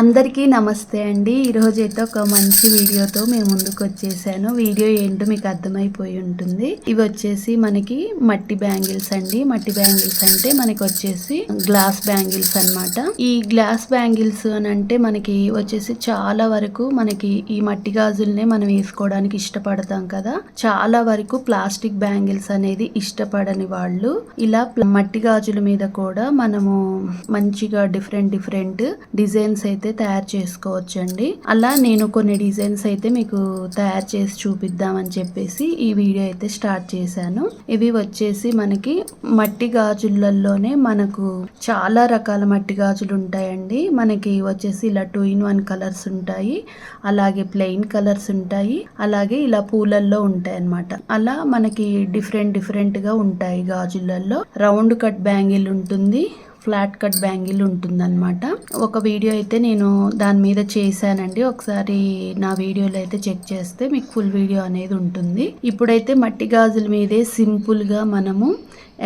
అందరికీ నమస్తే అండి. ఈరోజు అయితే ఒక మంచి వీడియోతో మేము ముందుకు వచ్చేసాను. వీడియో ఏంటో మీకు అర్థమైపోయి ఉంటుంది. ఇవి వచ్చేసి మనకి మట్టి బ్యాంగిల్స్ అండి. మట్టి బ్యాంగిల్స్ అంటే మనకి వచ్చేసి గ్లాస్ బ్యాంగిల్స్ అన్నమాట. ఈ గ్లాస్ బ్యాంగిల్స్ అని అంటే మనకి వచ్చేసి చాలా వరకు మనకి ఈ మట్టి గాజుల్నే మనం వేసుకోవడానికి ఇష్టపడతాం కదా. చాలా వరకు ప్లాస్టిక్ బ్యాంగిల్స్ అనేది ఇష్టపడని వాళ్ళు ఇలా మట్టి గాజుల మీద కూడా మనము మంచిగా డిఫరెంట్ డిఫరెంట్ డిజైన్స్ అయితే తయారు చేసుకోవచ్చు అండి అలా నేను కొన్ని డిజైన్స్ అయితే మీకు తయారు చేసి చూపిద్దామని చెప్పేసి ఈ వీడియో అయితే స్టార్ట్ చేశాను. ఇవి వచ్చేసి మనకి మట్టి గాజులలోనే మనకు చాలా రకాల మట్టి గాజులు ఉంటాయండి. మనకి వచ్చేసి ఇలా టూ ఇన్ వన్ కలర్స్ ఉంటాయి. అలాగే ప్లెయిన్ కలర్స్ ఉంటాయి. అలాగే ఇలా పూలల్లో ఉంటాయి అన్నమాట అలా మనకి డిఫరెంట్ డిఫరెంట్గా ఉంటాయి గాజులలో రౌండ్ కట్ బ్యాంగిల్ ఉంటుంది. ఫ్లాట్ కట్ బ్యాంగిల్ ఉంటుందన్నమాట. ఒక వీడియో అయితే నేను దాని మీద చేశానండి. ఒకసారి నా వీడియోలో అయితే చెక్ చేస్తే మీకు ఫుల్ వీడియో అనేది ఉంటుంది. ఇప్పుడైతే మట్టి గాజుల మీదే సింపుల్గా మనము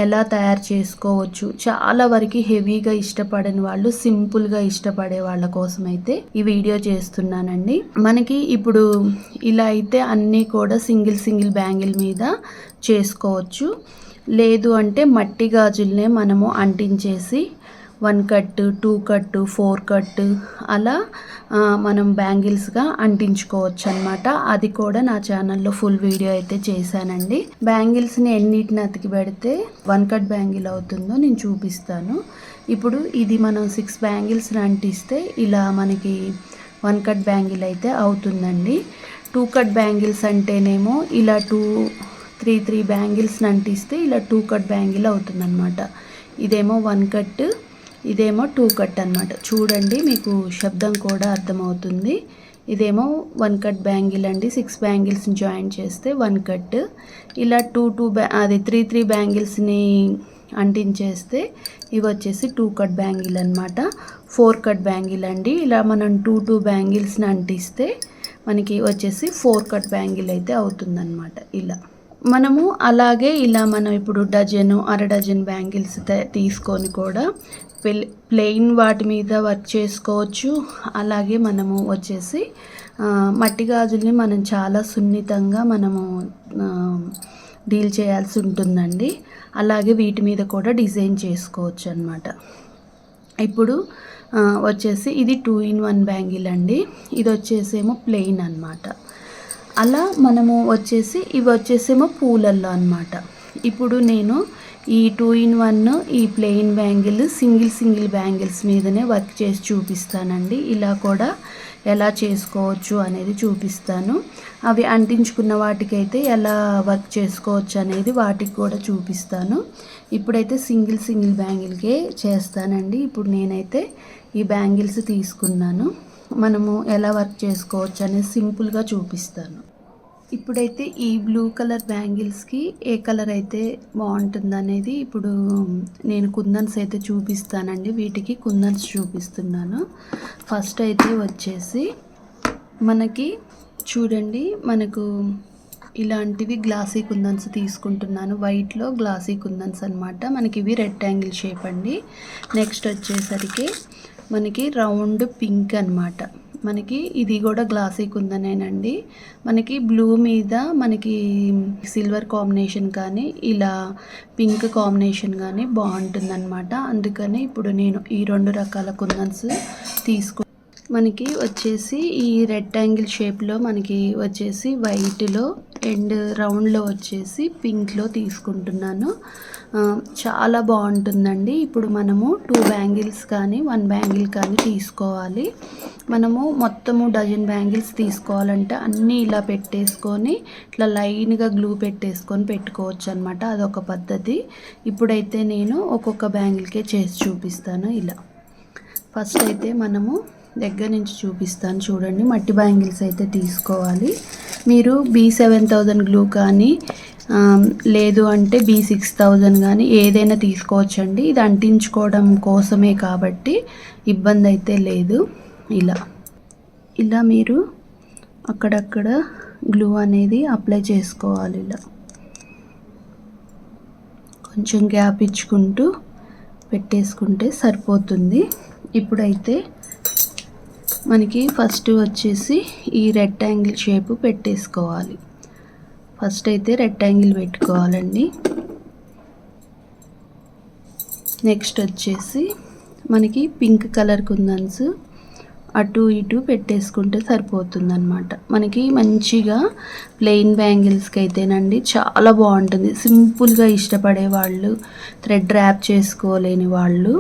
ఎలా తయారు చేసుకోవచ్చు. చాలా వరకు హెవీగా ఇష్టపడని వాళ్ళు సింపుల్గా ఇష్టపడే వాళ్ళ కోసం అయితే ఈ వీడియో చేస్తున్నానండి. మనకి ఇప్పుడు ఇలా అయితే అన్నీ కూడా సింగిల్ సింగిల్ బ్యాంగిల్ మీద చేసుకోవచ్చు. లేదు అంటే మట్టి గాజుల్నే మనము అంటించేసి one cut two cut four cut అలా మనం బ్యాంగిల్స్గా అంటించుకోవచ్చు అనమాట అది కూడా నా ఛానల్లో ఫుల్ వీడియో అయితే చేశానండి. బ్యాంగిల్స్ని ఎన్నిటిని అతికి పెడితే వన్ కట్ బ్యాంగిల్ అవుతుందో నేను చూపిస్తాను. ఇప్పుడు ఇది మనం సిక్స్ బ్యాంగిల్స్ని అంటిస్తే ఇలా మనకి వన్ కట్ బ్యాంగిల్ అయితే అవుతుందండి. టూ కట్ బ్యాంగిల్స్ అంటేనేమో ఇలా టూ త్రీ త్రీ బ్యాంగిల్స్ని అంటిస్తే ఇలా టూ కట్ బ్యాంగిల్ అవుతుందన్నమాట. ఇదేమో వన్ కట్ ఇదేమో టూ కట్ అన్నమాట. చూడండి మీకు శబ్దం కూడా అర్థమవుతుంది. ఇదేమో వన్ కట్ బ్యాంగిల్ అండి. సిక్స్ బ్యాంగిల్స్ని జాయిన్ చేస్తే వన్ కట్. ఇలా టూ టూ బ్యా అది త్రీ త్రీ బ్యాంగిల్స్ని అంటించేస్తే ఇవి వచ్చేసి టూ కట్ బ్యాంగిల్ అనమాట ఫోర్ కట్ బ్యాంగిల్ అండి. ఇలా మనం టూ టూ బ్యాంగిల్స్ని అంటిస్తే మనకి వచ్చేసి ఫోర్ కట్ బ్యాంగిల్ అయితే అవుతుందన్నమాట. ఇలా. మనము అలాగే ఇలా మనం ఇప్పుడు డజను అర డజన్ బ్యాంగిల్స్ తీసుకొని కూడా ప్లెయిన్ వాటి మీద వర్క్ చేసుకోవచ్చు. అలాగే మనము వచ్చేసి మట్టి గాజుల్ని మనం చాలా సున్నితంగా మనము డీల్ చేయాల్సి ఉంటుందండి. అలాగే వీటి మీద కూడా డిజైన్ చేసుకోవచ్చు అన్నమాట. ఇప్పుడు వచ్చేసి ఇది టూ ఇన్ వన్ బ్యాంగిల్ అండి. ఇది వచ్చేసేమో ప్లెయిన్ అన్నమాట. అలా మనము వచ్చేసి ఇవి వచ్చేసేమో పూలల్లో అనమాట ఇప్పుడు నేను ఈ టూ ఇన్ వన్ ఈ plain bangle single single bangles మీదనే వర్క్ చేసి చూపిస్తానండి. ఇలా కూడా ఎలా చేసుకోవచ్చు అనేది చూపిస్తాను. అవి అంటించుకున్న వాటికైతే ఎలా వర్క్ చేసుకోవచ్చు అనేది వాటికి కూడా చూపిస్తాను. ఇప్పుడైతే సింగిల్ సింగిల్ బ్యాంగిల్కే చేస్తానండి. ఇప్పుడు నేనైతే ఈ బ్యాంగిల్స్ తీసుకున్నాను. మనము ఎలా వర్క్ చేసుకోవచ్చు అనేది సింపుల్గా చూపిస్తాను. ఇప్పుడైతే ఈ బ్లూ కలర్ బ్యాంగిల్స్కి ఏ కలర్ అయితే బాగుంటుంది అనేది ఇప్పుడు నేను కుందన్స్ అయితే చూపిస్తానండి. వీటికి కుందన్స్ చూపిస్తున్నాను. ఫస్ట్ అయితే వచ్చేసి మనకి చూడండి మనకు ఇలాంటివి గ్లాసీ కుందన్స్ తీసుకుంటున్నాను. వైట్లో గ్లాసీ కుందన్స్ అనమాట మనకి ఇవి రెక్టాంగిల్ షేప్ అండి. నెక్స్ట్ వచ్చేసరికి మనకి రౌండ్ పింక్ అన్నమాట. మనకి ఇది కూడా గ్లాసీ కుందనేనండి. మనకి బ్లూ మీద మనకి సిల్వర్ కాంబినేషన్ కానీ ఇలా పింక్ కాంబినేషన్ కానీ బాగుంటుందన్నమాట. అందుకని ఇప్పుడు నేను ఈ రెండు రకాల కుందన్స్ తీసుకు మనకి వచ్చేసి ఈ రెక్టాంగిల్ షేప్లో మనకి వచ్చేసి వైట్లో అండ్ రౌండ్లో వచ్చేసి పింక్లో తీసుకుంటున్నాను. చాలా బాగుంటుందండి. ఇప్పుడు మనము టూ బ్యాంగిల్స్ కానీ వన్ బ్యాంగిల్ కానీ తీసుకోవాలి. మనము మొత్తము డజన్ బ్యాంగిల్స్ తీసుకోవాలంటే అన్నీ ఇలా పెట్టేసుకొని ఇట్లా లైన్గా గ్లూ పెట్టేసుకొని పెట్టుకోవచ్చు అనమాట అదొక పద్ధతి. ఇప్పుడైతే నేను ఒక్కొక్క బ్యాంగిల్కే చేసి చూపిస్తాను ఇలా. ఫస్ట్ అయితే మనము దగ్గర నుంచి చూపిస్తాను చూడండి. మట్టి బ్యాంగిల్స్ అయితే తీసుకోవాలి. మీరు బీ సెవెన్ థౌజండ్ గ్లూ కానీ లేదు అంటే బీ సిక్స్ థౌజండ్ కానీ ఏదైనా తీసుకోవచ్చండి. ఇది అంటించుకోవడం కోసమే కాబట్టి ఇబ్బంది అయితే లేదు. ఇలా. ఇలా మీరు అక్కడక్కడ గ్లూ అనేది అప్లై చేసుకోవాలి ఇలా. కొంచెం గ్యాప్ ఇచ్చుకుంటూ పెట్టేసుకుంటే సరిపోతుంది. ఇప్పుడైతే మనకి ఫస్ట్ వచ్చేసి ఈ రెక్టాంగిల్ షేపు పెట్టేసుకోవాలి. ఫస్ట్ అయితే రెక్టాంగిల్ పెట్టుకోవాలండి. నెక్స్ట్ వచ్చేసి మనకి పింక్ కలర్ కుందన్స్ అటు ఇటు పెట్టేసుకుంటే సరిపోతుందనమాట మనకి మంచిగా ప్లెయిన్ బ్యాంగిల్స్కి అయితేనండి చాలా బాగుంటుంది. సింపుల్గా ఇష్టపడే వాళ్ళు థ్రెడ్ ర్యాప్ చేసుకోలేని వాళ్ళు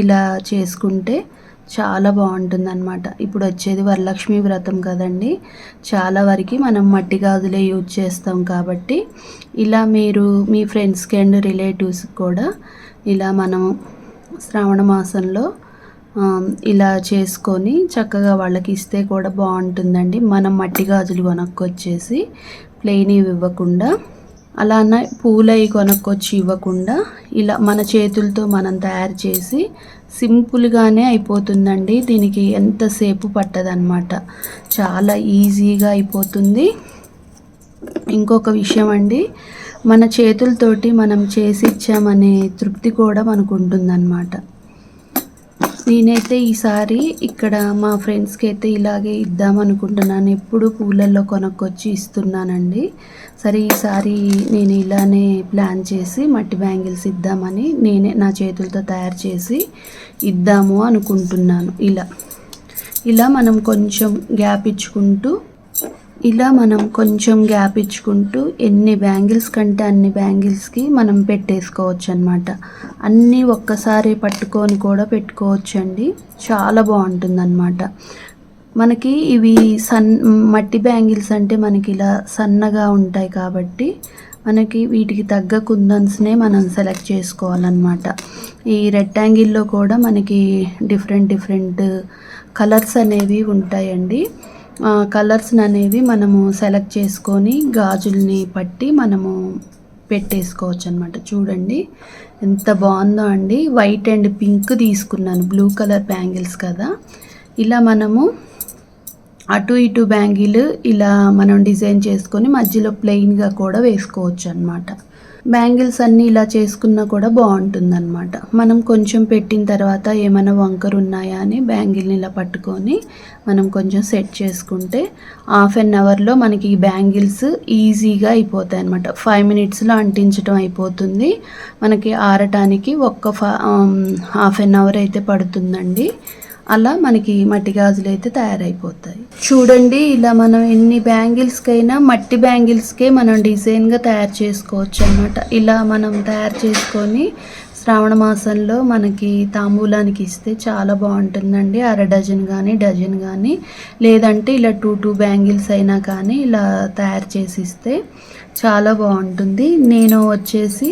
ఇలా చేసుకుంటే చాలా బాగుంటుంది అనమాట ఇప్పుడు వచ్చేది వరలక్ష్మి వ్రతం కదండి. చాలా వరకు మనం మట్టి గాజులే యూజ్ చేస్తాం కాబట్టి ఇలా మీరు మీ ఫ్రెండ్స్కి అండ్ రిలేటివ్స్కి కూడా ఇలా మనం శ్రావణ మాసంలో ఇలా చేసుకొని చక్కగా వాళ్ళకి ఇస్తే కూడా బాగుంటుందండి. మనం మట్టి గాజులు కొనక్కొచ్చేసి ప్లెయిన్ ఇవ్వకుండా అలానే పూలవి కొనుక్కొచ్చి ఇవ్వకుండా ఇలా మన చేతులతో మనం తయారు చేసి సింపుల్గానే అయిపోతుందండి. దీనికి ఎంతసేపు పట్టదనమాట చాలా ఈజీగా అయిపోతుంది. ఇంకొక విషయం అండి. మన చేతులతోటి మనం చేసి ఇచ్చామనే తృప్తి కూడా మనకు ఉంటుందన్నమాట. నేనైతే ఈసారి ఇక్కడ మా ఫ్రెండ్స్కి అయితే ఇలాగే ఇద్దాం అనుకుంటున్నాను. ఎప్పుడు పూలల్లో కొనుక్కొచ్చి ఇస్తున్నానండి. సరే ఈసారి నేను ఇలానే ప్లాన్ చేసి మట్టి బ్యాంగిల్స్ ఇద్దామని నేనే నా చేతులతో తయారు చేసి ఇద్దాము అనుకుంటున్నాను. ఇలా ఇలా మనం కొంచెం గ్యాప్ ఇచ్చుకుంటూ ఇలా మనం కొంచెం గ్యాప్ ఇచ్చుకుంటూ ఎన్ని బ్యాంగిల్స్ కంటే అన్ని బ్యాంగిల్స్కి మనం పెట్టేసుకోవచ్చు అనమాట అన్నీ ఒక్కసారి పట్టుకొని కూడా పెట్టుకోవచ్చు అండి చాలా బాగుంటుందన్నమాట. మనకి ఇవి సన్ మట్టి బ్యాంగిల్స్ అంటే మనకి ఇలా సన్నగా ఉంటాయి కాబట్టి మనకి వీటికి తగ్గ కుందన్స్నే మనం సెలెక్ట్ చేసుకోవాలన్నమాట. ఈ రెక్టాంగిల్లో కూడా మనకి డిఫరెంట్ డిఫరెంట్ కలర్స్ అనేవి ఉంటాయండి. కలర్స్ని అనేవి మనము సెలెక్ట్ చేసుకొని గాజుల్ని పట్టి మనము పెట్టేసుకోవచ్చు అనమాట చూడండి ఎంత బాగుందో అండి. వైట్ అండ్ పింక్ తీసుకున్నాను బ్లూ కలర్ బ్యాంగిల్స్ కదా. ఇలా మనము అటు ఇటు బ్యాంగిల్ ఇలా మనం డిజైన్ చేసుకొని మధ్యలో ప్లెయిన్గా కూడా వేసుకోవచ్చు అనమాట బ్యాంగిల్స్ అన్నీ ఇలా చేసుకున్నా కూడా బాగుంటుంది అనమాట మనం కొంచెం పెట్టిన తర్వాత ఏమైనా వంకరు ఉన్నాయా అని బ్యాంగిల్ని ఇలా పట్టుకొని మనం కొంచెం సెట్ చేసుకుంటే హాఫ్ అన్ అవర్లో మనకి ఈ బ్యాంగిల్స్ ఈజీగా అయిపోతాయి అనమాట ఫైవ్ మినిట్స్లో అంటించడం అయిపోతుంది. మనకి ఆరటానికి ఒక్క హాఫ్ అన్ అవర్ అయితే పడుతుందండి. అలా మనకి మట్టి గాజులు అయితే తయారైపోతాయి. చూడండి ఇలా మనం ఎన్ని బ్యాంగిల్స్కైనా మట్టి బ్యాంగిల్స్కే మనం డిజైన్గా తయారు చేసుకోవచ్చు అనమాట ఇలా మనం తయారు చేసుకొని శ్రావణ మాసంలో మనకి తాంబూలానికి ఇస్తే చాలా బాగుంటుందండి. అర డజన్ కానీ డజన్ కానీ లేదంటే ఇలా టూ టూ బ్యాంగిల్స్ అయినా కానీ ఇలా తయారు చేసి ఇస్తే చాలా బాగుంటుంది. నేను వచ్చేసి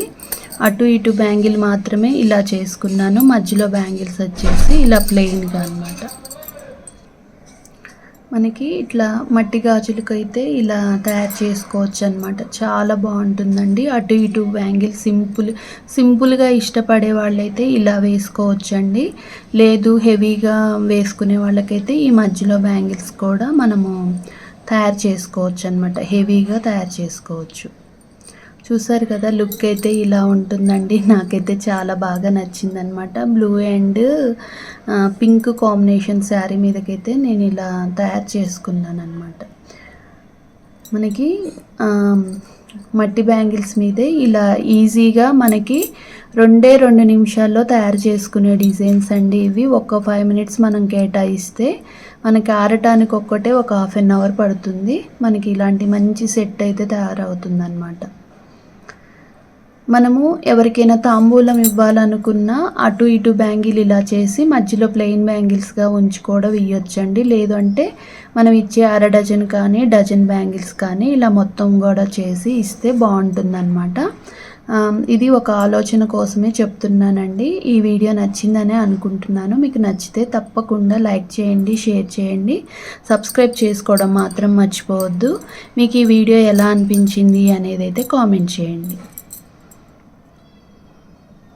అటు ఇటు బ్యాంగిల్ మాత్రమే ఇలా చేసుకున్నాను. మధ్యలో బ్యాంగిల్స్ వచ్చేసి ఇలా ప్లెయిన్గా అనమాట మనకి ఇట్లా మట్టి గాజులకు అయితే ఇలా తయారు చేసుకోవచ్చు అనమాట చాలా బాగుంటుందండి. అటు ఇటు బ్యాంగిల్ సింపుల్ సింపుల్గా ఇష్టపడే వాళ్ళైతే ఇలా వేసుకోవచ్చండి. లేదు హెవీగా వేసుకునే వాళ్ళకైతే ఈ మధ్యలో బ్యాంగిల్స్ కూడా మనము తయారు చేసుకోవచ్చు అనమాట హెవీగా తయారు చేసుకోవచ్చు. చూసారు కదా లుక్ అయితే ఇలా ఉంటుందండి. నాకైతే చాలా బాగా నచ్చిందనమాట blue and pink combination sari మీదకైతే నేను ఇలా తయారు చేసుకున్నాను అనమాట మనకి మట్టి బ్యాంగిల్స్ మీదే ఇలా ఈజీగా మనకి రెండే రెండు నిమిషాల్లో తయారు చేసుకునే డిజైన్స్ అండి ఇవి. ఒక్క ఫైవ్ మినిట్స్ మనం కేటాయిస్తే మనకి ఆరటానికి ఒక్కటే ఒక హాఫ్ అన్ అవర్ పడుతుంది. మనకి ఇలాంటి మంచి సెట్ అయితే తయారవుతుంది అనమాట మనము ఎవరికైనా తాంబూలం ఇవ్వాలనుకున్నా అటు ఇటు బ్యాంగిల్ ఇలా చేసి మధ్యలో ప్లెయిన్ బ్యాంగిల్స్గా ఉంచుకోవడం ఇవ్వచ్చండి లేదు అంటే మనం ఇచ్చే అర డజన్ కానీ డజన్ బ్యాంగిల్స్ కానీ ఇలా మొత్తం కూడా చేసి ఇస్తే బాగుంటుందన్నమాట. ఇది ఒక ఆలోచన కోసమే చెప్తున్నానండి. ఈ వీడియో నచ్చిందనే అనుకుంటున్నాను. మీకు నచ్చితే తప్పకుండా లైక్ చేయండి షేర్ చేయండి. సబ్స్క్రైబ్ చేసుకోవడం మాత్రం మర్చిపోవద్దు. మీకు ఈ వీడియో ఎలా అనిపించింది అనేది అయితే కామెంట్ చేయండి.